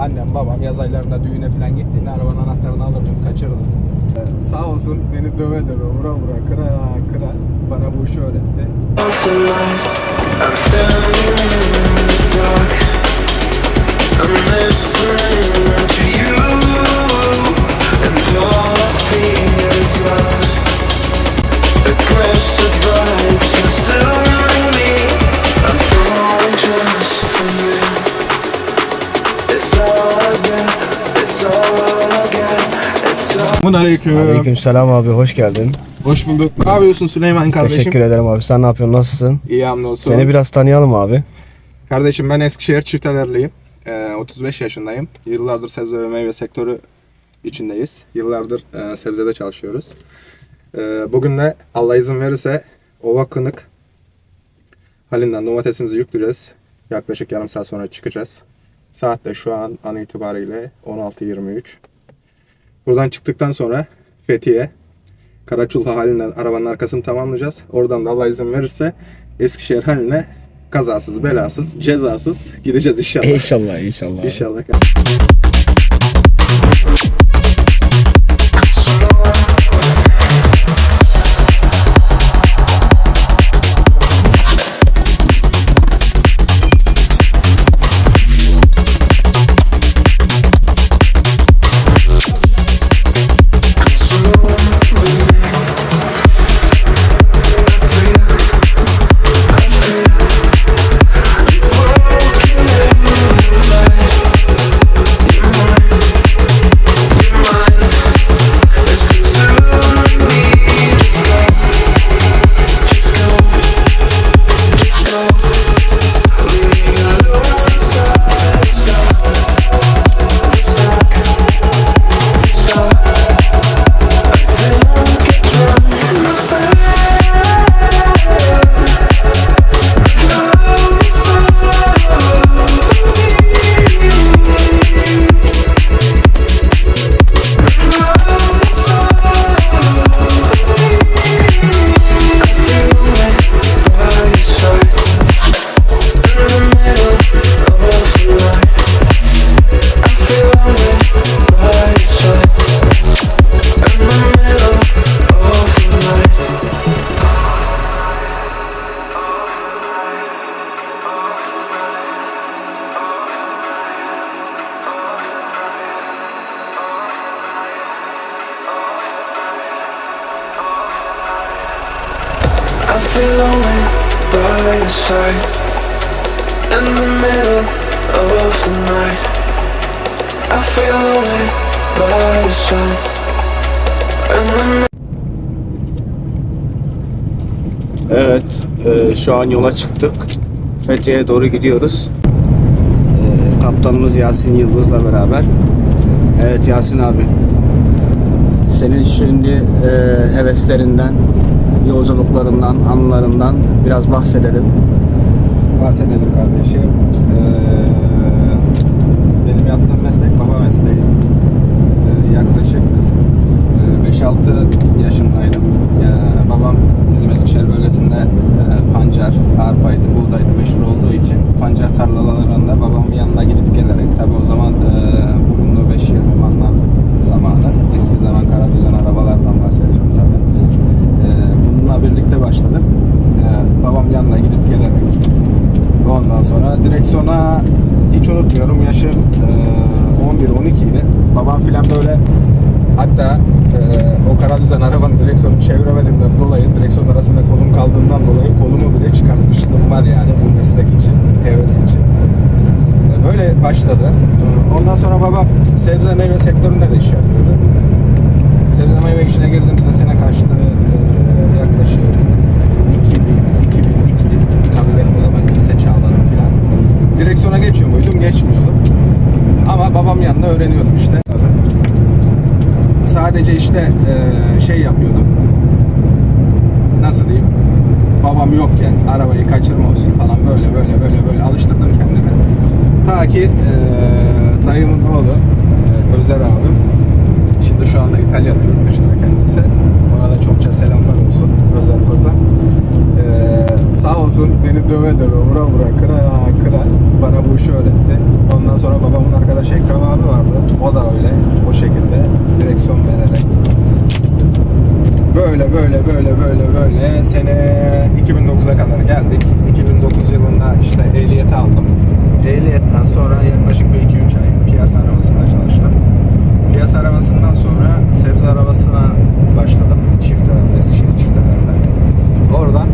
Annem babam yaz aylarında düğüne falan gittiğinde arabanın anahtarını alırdım kaçırdım. Ee, sağ olsun beni döve döve vura vura kıra kıra bana bu işi öğretti. I'm all. Selamun aleyküm. Aleykümselam abi hoş geldin. Hoş bulduk. Ne yapıyorsun Süleyman kardeşim? Teşekkür ederim abi. Sen ne yapıyorsun? Nasılsın? İyi hamdolsun. Seni biraz tanıyalım abi. Kardeşim ben Eskişehir Çiftelerliyim. Ee, 35 yaşındayım. Yıllardır sebze ve meyve sektörü içindeyiz. Yıllardır e, sebzede çalışıyoruz. Ee, bugün de Allah izin verirse Ova Kınık halinden domatesimizi yükleyeceğiz. Yaklaşık yarım saat sonra çıkacağız. Saat de şu an an itibariyle 16.23. Buradan çıktıktan sonra Fethiye, Karaçulha halinden arabanın arkasını tamamlayacağız. Oradan da Allah izin verirse Eskişehir haline kazasız, belasız, cezasız gideceğiz inşallah. İnşallah inşallah. İnşallah. Evet, e, şu an yola çıktık. Fethiye'ye doğru gidiyoruz. E, kaptanımız Yasin Yıldız'la beraber. Evet Yasin abi. Senin şimdi e, heveslerinden, yolculuklarından, anılarından biraz bahsedelim. bahsedelim kardeşim. Ee, benim yaptığım meslek baba mesleği. Ee, yaklaşık e, 5-6 yaşındaydım. Yani babam bizim Eskişehir bölgesinde e, pancar, arpaydı, buğdaydı meşhur olduğu için pancar tarlalarında babamın yanına gidip gelerek tabi o zaman e, bulunduğu 5-20 manlar zamanı eski zaman kara düzen arabalardan bahsediyorum birlikte başladım. Ee, babam yanına gidip gelerek Ondan sonra direksiyona hiç unutmuyorum yaşım e, 11-12 idi. Babam filan böyle hatta e, o kara düzen arabanın direksiyonunu çeviremediğimden dolayı direksiyon arasında kolum kaldığından dolayı kolumu bile çıkartmışlığım var yani bu meslek için, heves için. E, Böyle başladı. E, Ondan sonra babam sebze meyve sektöründe de iş yapıyordu. Sebze meyve işine girdiğimizde sene kaçtı? E, yaklaşık 2000, 2002. Tabii benim o zaman lise çağlarım falan. Direksiyona geçiyor muydum? Geçmiyordum. Ama babam yanında öğreniyordum işte. Sadece işte e, şey yapıyordum. Nasıl diyeyim? Babam yokken arabayı kaçırma olsun falan böyle böyle böyle böyle alıştırdım kendimi. Ta ki e, dayımın oğlu e, Özer abim Şimdi şu anda İtalya'da yurt dışında kendisi. Ona da çokça selamlar olsun. Özer Kozan. Olsun beni döve döve vura vura kıra kıra bana bu işi öğretti. Ondan sonra babamın arkadaşı Ekrem abi vardı. O da öyle o şekilde direksiyon vererek böyle böyle böyle böyle böyle sene 2009'a kadar geldik. 2009 yılında işte ehliyeti aldım. Ehliyetten sonra yaklaşık bir 2-3 ay piyasa arabasında çalıştım. Piyasa arabasından sonra sebze arabasına başladım. Çiftelerde, Eskişehir çiftelerde. Oradan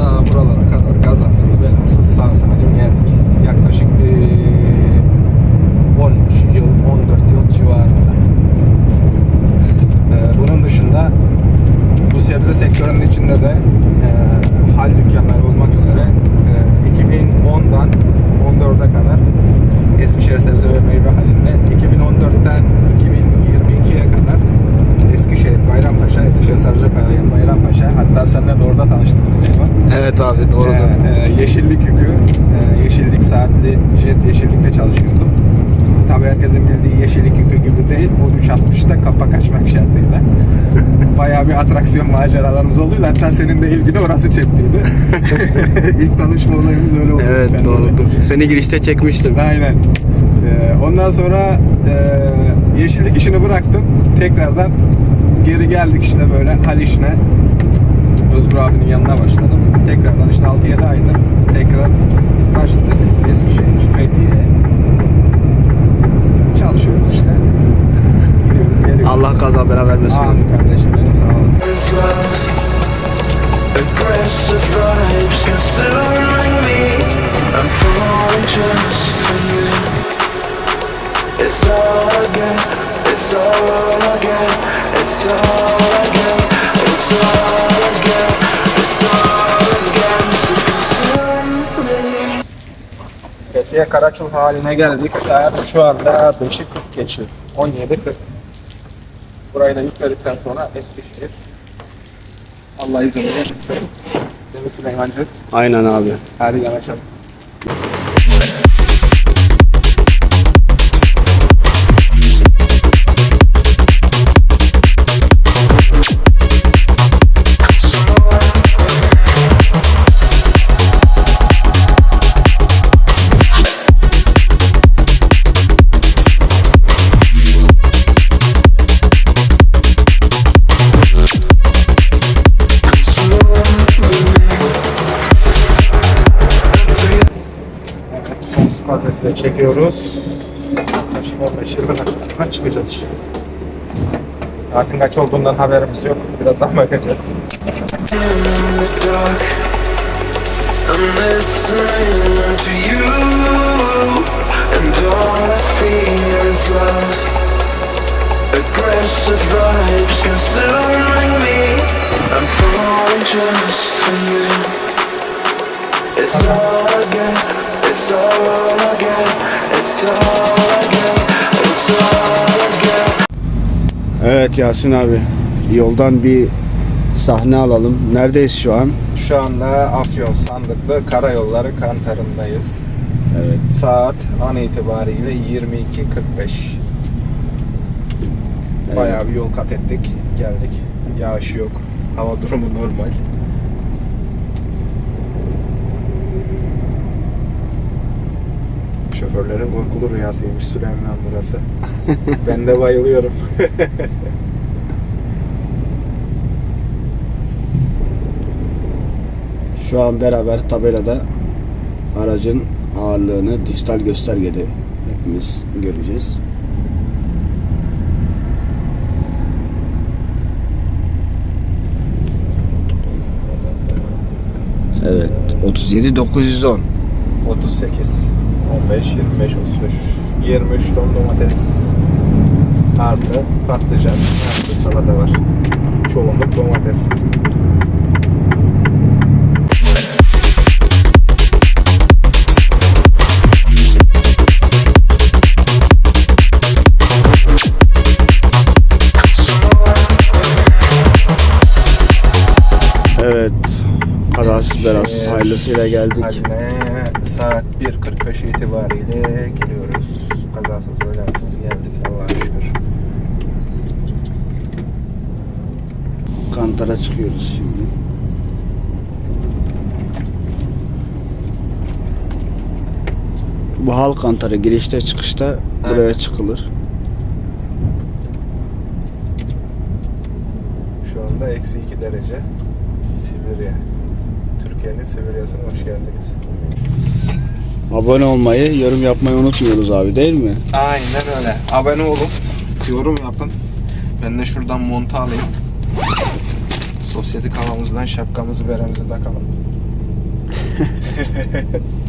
ta buralara kadar kazasız belasız sağ salim geldik. Yaklaşık bir 13 yıl, 14 yıl civarında. Ee, bunun dışında bu sebze sektörünün içinde de e, hal dükkanları olmak üzere e, 2010'dan 14'e kadar Eskişehir Sebze ve Meyve halinde 2014'ten 2022'ye kadar Eskişehir Bayrampaşa, Eskişehir Sarıcakaya Bayrampaşa hatta seninle de orada tanıştık Süleyman. Evet abi doğrudur. Ee, e, yeşillik yükü, e, yeşillik saatli jet yeşillikte çalışıyordum. Tabii herkesin bildiği yeşillik yükü gibi değil. O 360'ta kapak açmak şartıyla. Bayağı bir atraksiyon maceralarımız oldu. Hatta senin de ilgini orası çektiydi. İlk tanışma olayımız öyle oldu. Evet de. doğrudur. Seni girişte çekmiştim. Aynen. Ee, ondan sonra e, yeşillik işini bıraktım. Tekrardan geri geldik işte böyle hal işine. Özgür abinin yanına başladım. Tekrardan işte 6-7 aydır tekrar başladık. Eskişehir, Fethiye. Çalışıyoruz işte. Gidiyoruz, geliyoruz. Allah kaza bela vermesin. Amin kardeşim benim sağ olasın. is loud. Aggressive vibes consuming me. I'm falling just for you. It's all again, it's all again, it's all again, Fethiye Karaçul haline geldik. Saat şu anda 5'i 40 geçiyor. 17.40. Burayı da yükledikten sonra Eskişehir. Allah izin verirse. Değil mi Süleymancı? Aynen abi. Hadi yanaşalım. Gazete çekiyoruz. Yaklaşık 15 yıldan sonra çıkacağız. Saatin kaç olduğundan haberimiz yok. Birazdan bakacağız. I'm I falling just for you. It's all again, it's all again, it's all again, it's all again. Evet Yasin abi. Yoldan bir sahne alalım. Neredeyiz şu an? Şu anda Afyon Sandıklı Karayolları Kantarı'ndayız. Evet. Saat an itibariyle 22.45. Bayağı bir yol kat ettik. Geldik. Yağış yok. Hava durumu normal. Şoförlerin korkulu rüyasıymış Süleyman burası. ben de bayılıyorum. Şu an beraber tabelada aracın ağırlığını dijital göstergede hepimiz göreceğiz. Evet 37 910 38, 15, 25, 35, 23 ton domates artı patlıcan artı salata var. Çoğunluk domates. Evet kazasız belasız hayırlısıyla geldik. Haline saat 1.45 itibariyle geliyoruz. Kazasız belasız geldik Allah'a şükür. Kantara çıkıyoruz şimdi. Bu halk Kantara girişte çıkışta buraya çıkılır. Şu anda eksi 2 derece Sibirya. Türkiye'nin Sibirya'sına hoş geldiniz. Abone olmayı, yorum yapmayı unutmuyoruz abi değil mi? Aynen öyle. Abone olun. Yorum yapın. Ben de şuradan montu alayım. Sosyetik havamızdan şapkamızı beremizi takalım.